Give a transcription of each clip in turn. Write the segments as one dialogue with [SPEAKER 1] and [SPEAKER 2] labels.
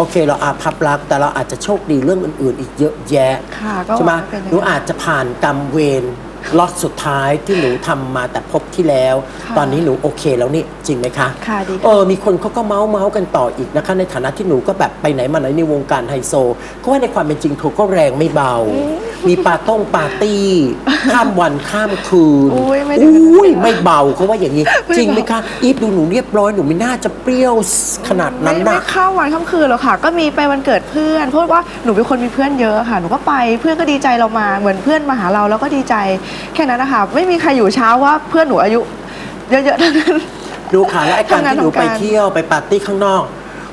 [SPEAKER 1] โอเค เราอาภัพรักแต่เราอาจจะโชคดีเรื่องอื่นๆ อีกเยอะแยะ
[SPEAKER 2] ค่ะก็
[SPEAKER 1] ใช่ไหม
[SPEAKER 2] หวังว่าเป็นอย่างนั้น
[SPEAKER 1] หนูอาจจะผ่านกรรมเวร ล็อตสุดท้ายที่หนูทำมาแต่พบที่แล้ว
[SPEAKER 2] ค่ะ
[SPEAKER 1] ตอนนี้หนูโอเคแล้วนี่จริงไหมคะ
[SPEAKER 2] ค่ะดี
[SPEAKER 1] เออมีคนเขาก็เมาส์เมาส์กันต่ออีกนะคะ ในฐานะที่หนูก็แบบไปไหนมาไหนในวงการไฮโซก็ว่าในความเป็นจริงเธอก็แรงไม่เบา มีปาต้งปาร์ตี้ข้ามวันข้ามคืน
[SPEAKER 2] อุ๊ยไม่ถึงขนาดนั้น
[SPEAKER 1] อุ้ยไม่เบาเขาว่าอย่างนี้
[SPEAKER 2] ไม่
[SPEAKER 1] จริงไหม
[SPEAKER 2] เบา
[SPEAKER 1] คะอีฟดูหนูเรียบร้อยหนูไม่น่าจะเปรี้ยวขนาดนั้น
[SPEAKER 2] ไม่ไม่
[SPEAKER 1] นะ
[SPEAKER 2] ข้ามวันข้ามคืนหรอกค่ะ ก็มีไปวันเกิดเพื่อนเพราะว่าหนูเป็นคนมีเพื่อนเยอะค่ะ หนูก็ไปเพื่อนก็ดีใจเรามาเหมือนเพื่อนมาหาเราแล้วก็ดีใจแค่นั้นนะคะไม่มีใครอยู่เช้าว่าเพื่อนหนูอายุ เยอะๆทั้งนั้น
[SPEAKER 1] ดูค่ะแล้วไอ้การ
[SPEAKER 2] ทำงาน
[SPEAKER 1] ที่หนู
[SPEAKER 2] ของ
[SPEAKER 1] ไป
[SPEAKER 2] การ
[SPEAKER 1] เที่ยวไปปาร์ตี้ข้างนอก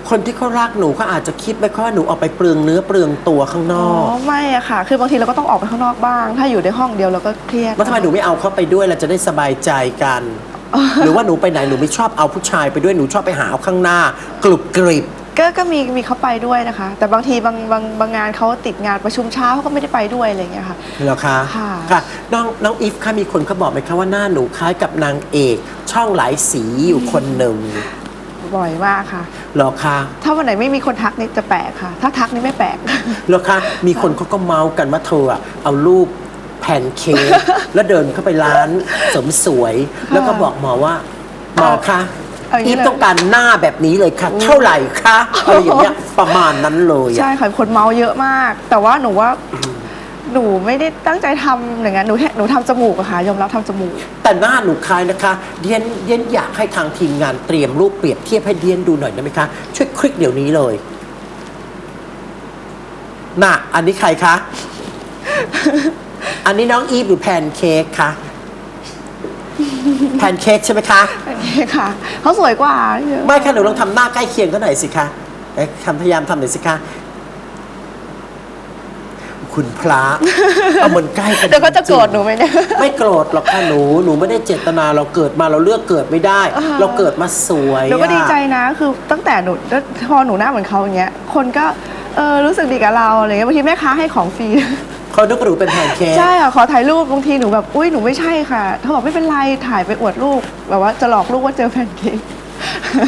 [SPEAKER 1] คนที่เขารักหนูก็อาจจะคิดไปว่าหนูออกไปเปลืองเนื้อเปลืองตัวข้างน
[SPEAKER 2] อ๋
[SPEAKER 1] อ
[SPEAKER 2] อก ไม่อะค่ะ คือบางทีเราก็ต้องออกไปข้างนอกบ้าง ถ้าอยู่ในห้องเดียวเราก็เครียด
[SPEAKER 1] แล้วทำไมหนูไม่เอาเขาไปด้วยเราจะได้สบายใจกัน หรือว่าหนูไปไหนหนูไม่ชอบเอาผู้ชายไปด้วยหนูชอบไปหาเอาข้างหน้ากรุบกริบ
[SPEAKER 2] ก็ก็มีมีเขาไปด้วยนะคะ แต่บางทีบางบางบางงานเขาติดงานประชุมเช้าเขาก็ไม่ได้ไปด้วยอะไรอย่างเงี้ยค่ะ
[SPEAKER 1] เหรอคะ
[SPEAKER 2] ค่ะ
[SPEAKER 1] ค่ะน้องน้องอีฟค่ะมีคนเขาบอกไหมคะว่าหน้าหนูคล้ายกับนางเอก ช่องหลายสีอยู่คนหนึ่ง
[SPEAKER 2] บ่อยมากค่ะ
[SPEAKER 1] เหรอคะ
[SPEAKER 2] ถ้าวันไหนไม่มีคนทักนี่จะแปลกค่ะ ถ้าทักนี่ไม่แปลก
[SPEAKER 1] เหรอคะมีคนเขาก็เมาส์กันว่าเธออะเอารูปแผ่นเค้กแล้วเดินเข้าไปร้านเสริมสวย แล้วก็บอกหมอว่าหมอคะ
[SPEAKER 2] เอาอย่างนี้
[SPEAKER 1] อีฟ
[SPEAKER 2] เลย
[SPEAKER 1] ต้องการหน้าแบบนี้เลยค่ะ เท่าไหร่คะอะไรอย่างเงี้ยประมาณนั้นเลยอะ
[SPEAKER 2] ใช่ค่ะคนเมาเยอะมาก แต่ว่าหนูว่าหนูไม่ได้ตั้งใจทำอย่างนั้นหนูแค่หนูทำจมูกอะค่ะยอมรับทำจมูก
[SPEAKER 1] แต่หน้าหนูคล้ายนะคะเดียนเดียนอยากให้ทางทีมงานเตรียมรูปเปรียบเทียบให้เดียนดูหน่อยได้ไหมคะ ช่วยคลิกเดี๋ยวนี้เลย น่ะ อันนี้ใครคะ อันนี้น้องอีฟหรือแพนเค้กคะ แพนเค้กใช่ไหมคะ
[SPEAKER 2] โอเคค่ะเขาสวยกว่าเยอะ
[SPEAKER 1] ไม่ค่ะหนูลองทำหน้าใกล้เคียงเขาหน่อยสิคะเอ๊ะทำพยายามทำหน่อยสิคะ คุณพระ เอามันใกล้กัน
[SPEAKER 2] เดี๋ยวก็จะโกรธ
[SPEAKER 1] จ
[SPEAKER 2] หนู
[SPEAKER 1] งๆ
[SPEAKER 2] ไหมเนี่ย
[SPEAKER 1] ไม่โกรธหรอกค่ะหนู หนูไม่ได้เจตนาเราเกิดมาเราเลือกเกิดไม่ได้
[SPEAKER 2] อ่า
[SPEAKER 1] เราเกิดมาสวย
[SPEAKER 2] หนูก็
[SPEAKER 1] อะ
[SPEAKER 2] ดีใจนะ คือตั้งแต่หนูพอหนูหน้าเหมือนเขาอย่างเงี้ย คนก็เออรู้สึกดีกับเราอะไรเงี้ยบางทีแม่ค้าให้ของฟรี
[SPEAKER 1] เขานึกว่าหนูเป็นแพนเค้ก
[SPEAKER 2] ใช่ค่ะขอถ่ายรูปบางทีหนูแบบอุ้ยหนูไม่ใช่ค่ะเขาบอกไม่เป็นไรถ่ายไปอวดลูกแบบว่าจะหลอกลูกว่าเจอแฟนเค้ก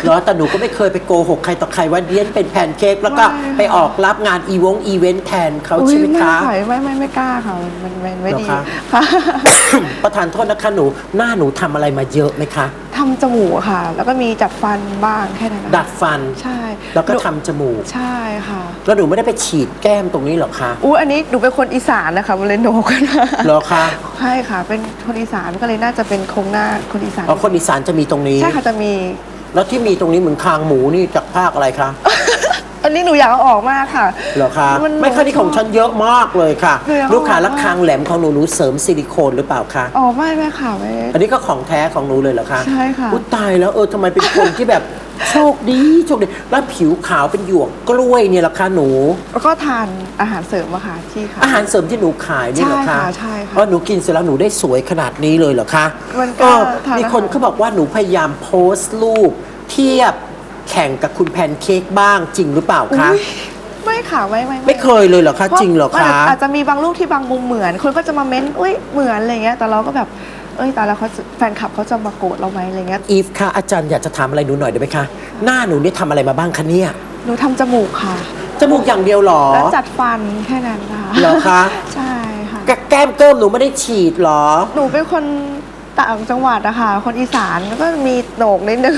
[SPEAKER 1] เหรอแต่หนูก็ไม่เคยไปโกหกใครต่อใครว่าเดียนเป็นแพนเค้กแล้วก็
[SPEAKER 2] ไม่ค่ะ
[SPEAKER 1] ไปออกรับงานอีวงอีเวนต์แทนเขา
[SPEAKER 2] อุ๊ย
[SPEAKER 1] ใช่ไหมคะ
[SPEAKER 2] ไม่ไม่ไม่ไม่กล้าค่ะมันมันมันไม่ดี
[SPEAKER 1] เหรอคะ
[SPEAKER 2] ค่ะ
[SPEAKER 1] ประธานโทษนะคะหนูหน้าหนูทำอะไรมาเยอะไหมคะ
[SPEAKER 2] ทำจมูกค่ะ แล้วก็มีจัดฟันบ้างแค่นั้นนะคะ
[SPEAKER 1] ดัดฟัน
[SPEAKER 2] ใช่
[SPEAKER 1] แล้วก็
[SPEAKER 2] หนู
[SPEAKER 1] ทำจมูก
[SPEAKER 2] ใช่ค่ะ
[SPEAKER 1] แล้วหนูไม่ได้ไปฉีดแก้มตรงนี้เหรอคะ
[SPEAKER 2] อู้อันนี้หนูเป็นคนอีสานนะคะมันเลยโหนกกันมา
[SPEAKER 1] เหรอคะ
[SPEAKER 2] ใช่ค่ะ เป็นคนอีสานก็เลยน่าจะเป็นโครงหน้าคนอีสาน
[SPEAKER 1] อ๋อคนอีสานจะมีตรงนี้
[SPEAKER 2] ใช่ค่ะจะมี
[SPEAKER 1] แล้วที่มีตรงนี้เหมือนคางหมูนี่จากภาคอะไรคะ
[SPEAKER 2] อันนี้หนูอยากเอาออกมากค่ะ
[SPEAKER 1] เหรอคะ
[SPEAKER 2] มัน
[SPEAKER 1] ไม่ค่ะนี่ของฉันเยอะมากเลยค่ะ
[SPEAKER 2] เหลือ
[SPEAKER 1] ลูกค้า
[SPEAKER 2] เอาออก
[SPEAKER 1] และคางแหลมของหนูหนูเสริมซิลิโคนหรือเปล่าคะ
[SPEAKER 2] อ๋อไม่ไม่ค่ะไม่
[SPEAKER 1] อันนี้ก็ของแท้ของหนูเลยเหรอคะ
[SPEAKER 2] ใช่ค่ะ
[SPEAKER 1] อุ๊ยตายแล้วเออทำไมเป็นคนที่แบบโชคดีโชคดีแล้วผิวขาวเป็นหยวกกล้วยเนี่ยเหรอคะหนู
[SPEAKER 2] แล้วก็ทานอาหารเสริมอะค่ะที่ค่ะ
[SPEAKER 1] อาหารเสริมที่หนูขายนี่เหรอคะ
[SPEAKER 2] ใช่ค่ะใช่ค่ะ
[SPEAKER 1] อ๋อหนูกินเสร็จแล้วหนูได้สวยขนาดนี้เลยเหรอคะ
[SPEAKER 2] มันก็
[SPEAKER 1] เออ
[SPEAKER 2] ทาน
[SPEAKER 1] มีคน
[SPEAKER 2] อาหาร
[SPEAKER 1] เขาบอกว่าหนูพยายามโพสต์รูป เทียบ แข่งกับคุณแพนเค้กบ้างจริงหรือเปล่าคะ
[SPEAKER 2] อุ๊ยไม่ค่ะไม่ไม่
[SPEAKER 1] ไม่เคยเลยเหรอคะ
[SPEAKER 2] พา
[SPEAKER 1] จริงเหรอ
[SPEAKER 2] มัน
[SPEAKER 1] คะ
[SPEAKER 2] อาจจะมีบางรูปที่บางมุมเหมือนคนก็จะมาเม้นอุ้ยเหมือนอะไรเงี้ยแต่เราก็แบบเอ้ยแต่แล้วเขาจะแฟนคลับเขาจะมาโกรธเราไหมอะไรเงี้ย
[SPEAKER 1] อีฟค่ะอาจารย์อยากจะถามอะไรหนูหน่อยได้ไหมคะ หน้าหนูเนี่ยทำอะไรมาบ้างคะเนี่ย
[SPEAKER 2] หนูทำจมูกค่ะ
[SPEAKER 1] จมูกอย่างเดียวเหรอ
[SPEAKER 2] แล้วจัดฟันแค่นั้นค่ะ
[SPEAKER 1] เหรอคะ
[SPEAKER 2] ใช่ค่ะ
[SPEAKER 1] แกแก้มเกิมหนูไม่ได้ฉีดเหรอ
[SPEAKER 2] หนูเป็นคน ต่างจังหวัดอะค่ะคนอีสานแล้วก็มีโหนกนิดนึง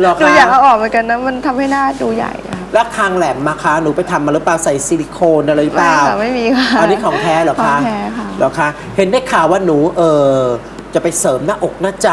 [SPEAKER 1] เหรอคะ
[SPEAKER 2] หนูอยากเอาออกเหมือนกันนะมันทำให้หน้าดูใหญ่อะค่ะ
[SPEAKER 1] แล้วคางแหลมมาคะหนูไปทำมาหรือเปล่าใส่ซิลิโคนอะไรหรือเป
[SPEAKER 2] ไม่
[SPEAKER 1] ล่า
[SPEAKER 2] ค่ะไม่มีค่ะ
[SPEAKER 1] อันนี้ของแท้เหรอ
[SPEAKER 2] ขอ
[SPEAKER 1] คะ
[SPEAKER 2] งแท้ค่ะ
[SPEAKER 1] เหรอคะ เห็นได้ข่าวว่าหนูเออ จะไปเสริมหน้าอกหน้าใจ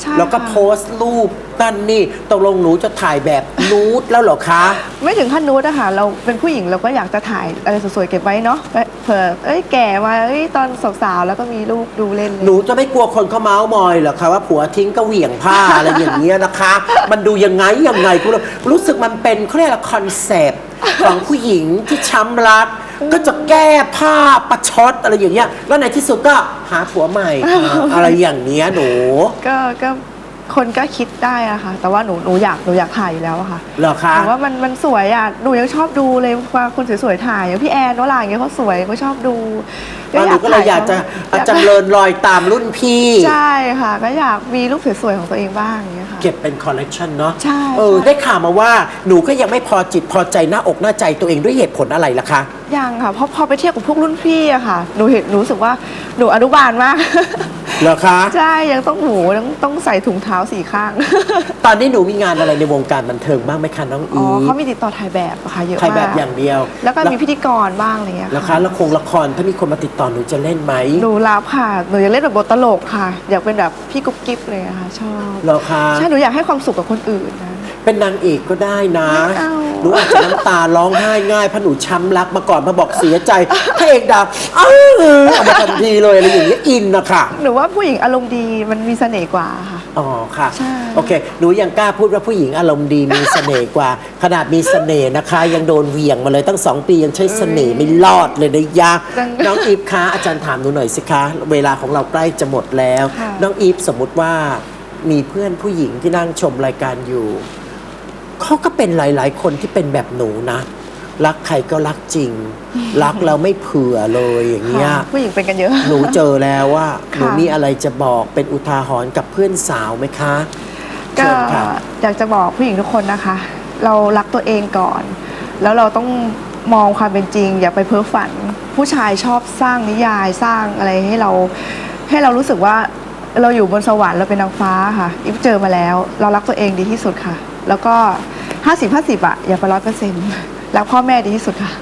[SPEAKER 2] ใช่
[SPEAKER 1] แล้วก็
[SPEAKER 2] ค่ะ
[SPEAKER 1] โพสต์รูปนั่นนี่ตกลงหนูจะถ่ายแบบนูดแล้วเหรอคะ
[SPEAKER 2] ไม่ถึงขั้นนูดอะค่ะเราเป็นผู้หญิงเราก็อยากจะถ่ายอะไรสวยๆเก็บไว้เนาะเผื่อเอ้ยแก่มาเอ้ยตอนสาวๆแล้วก็มีลูกดูเล่นเลย
[SPEAKER 1] หนูจะไม่กลัวคนเขาเมาส์มอยเหรอคะว่าผัวทิ้งก็เหวี่ยงผ้า อะไรอย่างเงี้ยนะคะ มันดูยังไงยังไงกูรู้รู้สึกมันเป็นเขาเรียกคอนเซปต์ของผู้หญิงที่ช้ำรัก ก็จะแก้ผ้าประชดอะไรอย่างเงี้ย แล้วในที่สุดก็หาผัวใหม่ค่ะอะไรอย่างเงี้ยหนู
[SPEAKER 2] ก็ก็ คนก็คิดได้อะค่ะ แต่ว่าหนูหนูอยากหนูอยากถ่ายอยู่แล้วอะค่ะ
[SPEAKER 1] เหรอคะ
[SPEAKER 2] แต่ว่ามันมันสวยอะหนูยังชอบดูเลยว่าคนสวยๆถ่ายอย่างพี่แอนวลาอย่างเงี้ยเขาสวยก็ชอบดู
[SPEAKER 1] ตอนหนูก็เลยอยากจะ
[SPEAKER 2] อยาก
[SPEAKER 1] จะเลินรอยตามรุ่นพี่
[SPEAKER 2] ใช่ค่ะ ก็อยากมีรูปสวยๆของตัวเองบ้างอย่างเงี้ยค่ะ
[SPEAKER 1] เก็บเป็นคอลเลกชันเนาะ
[SPEAKER 2] ใช่
[SPEAKER 1] เออ
[SPEAKER 2] ใช่
[SPEAKER 1] ได้ข่าวมาว่าหนูก็ยังไม่พอจิตพอใจหน้าอกหน้าใจตัวเองด้วยเหตุผลอะไรล่ะคะ
[SPEAKER 2] ยังค่ะเพราะพอไปเทียบกับพวกรุ่นพี่อะค่ะ หนูเห็นหนูรู้สึกว่าหนูอนุบาลมาก
[SPEAKER 1] เหรอคะ
[SPEAKER 2] ใช่ยังต้องหนูยังต้องใส่ถุงเท้าสี่ข้าง
[SPEAKER 1] ตอนนี้หนูมีงานอะไรในวงการบันเทิงบ้างไหมคะน้อง
[SPEAKER 2] อ๋
[SPEAKER 1] อี
[SPEAKER 2] อ
[SPEAKER 1] ฟ
[SPEAKER 2] เขามีติดต่อถ่ายแบบอะค่ะเยอะมาก
[SPEAKER 1] ถ่ายแบบอย่างเดียว
[SPEAKER 2] แล้วก็มีพิธีกรบ้างอะไรเงี้ย
[SPEAKER 1] แล้วคะ
[SPEAKER 2] ค่ะ
[SPEAKER 1] ละครละครถ้ามีคนมาติดต่อหนูจะเล่นไหม
[SPEAKER 2] หนูรับค่ะหนูอยากเล่นแบบบทตลกค่ะ อยากเป็นแบบพี่กุ๊บกิ๊บเลยอะค่ะชอบ
[SPEAKER 1] เหรอคะ
[SPEAKER 2] ใช่หนูอยากให้ความสุขกับคนอื่นนะ
[SPEAKER 1] เป็นนางเอกก็ได้นะ
[SPEAKER 2] ไม่เอา
[SPEAKER 1] หนูอาจจะน้ำตาร้องไห้ง่ายเพราะหนูช้ำรักมาก่อนมาบอกเสียใจพระเอกดังเออเอามาทันทีเลยอะไรอย่างเงี้ยอินนะคะ
[SPEAKER 2] หนูว่าผู้หญิงอารมณ์ดีมันมีเสน่ห์กว่าค่ะ
[SPEAKER 1] อ๋อค่ะ
[SPEAKER 2] ใช่
[SPEAKER 1] โอเคหนูยังกล้าพูดว่าผู้หญิงอารมณ์ดีมีเสน่ห์กว่า ขนาดมีเสน่ห์นะคะ ยังโดนเหวี่ยงมาเลยตั้งสองปียังใช้เสน่ห์ไม่รอดเลยนะยะ
[SPEAKER 2] จัง
[SPEAKER 1] น้องอีฟคะอาจารย์ถามหนูหน่อยสิคะ เวลาของเราใกล้จะหมดแล้ว
[SPEAKER 2] ค่ะ
[SPEAKER 1] น้องอีฟสมมุติว่ามีเพื่อนผู้หญิงที่นั่งชมรายการอยู่ เขาก็เป็นหลาย ๆ คนที่เป็นแบบหนูนะ รักใครก็รักจริง รักเราไม่เผื่อเลยอย่างเงี้ย
[SPEAKER 2] ค่ะผู้หญิงเป็นกันเยอะ
[SPEAKER 1] หนูเจอแล้วว่าห
[SPEAKER 2] ค่ะ
[SPEAKER 1] นูมีอะไรจะบอกเป็นอุทาหรณ์กับเพื่อนสาวไหมคะ
[SPEAKER 2] ก็
[SPEAKER 1] เชิญค่ะ
[SPEAKER 2] อยากจะบอกผู้หญิงทุกคนนะคะ เรารักตัวเองก่อน แล้วเราต้องมองความเป็นจริง อย่าไปเพ้อฝัน ผู้ชายชอบสร้างนิยายสร้างอะไรให้เรา ให้เรารู้สึกว่าเราอยู่บนสวรรค์เราเป็นนางฟ้าค่ะอิฟเจอมาแล้ว เรารักตัวเองดีที่สุดค่ะ แล้วก็ 50 50อะอย่าไปร้อยเปอร์เซ็นต์รักพ่อแม่ดีที่สุดค่ะ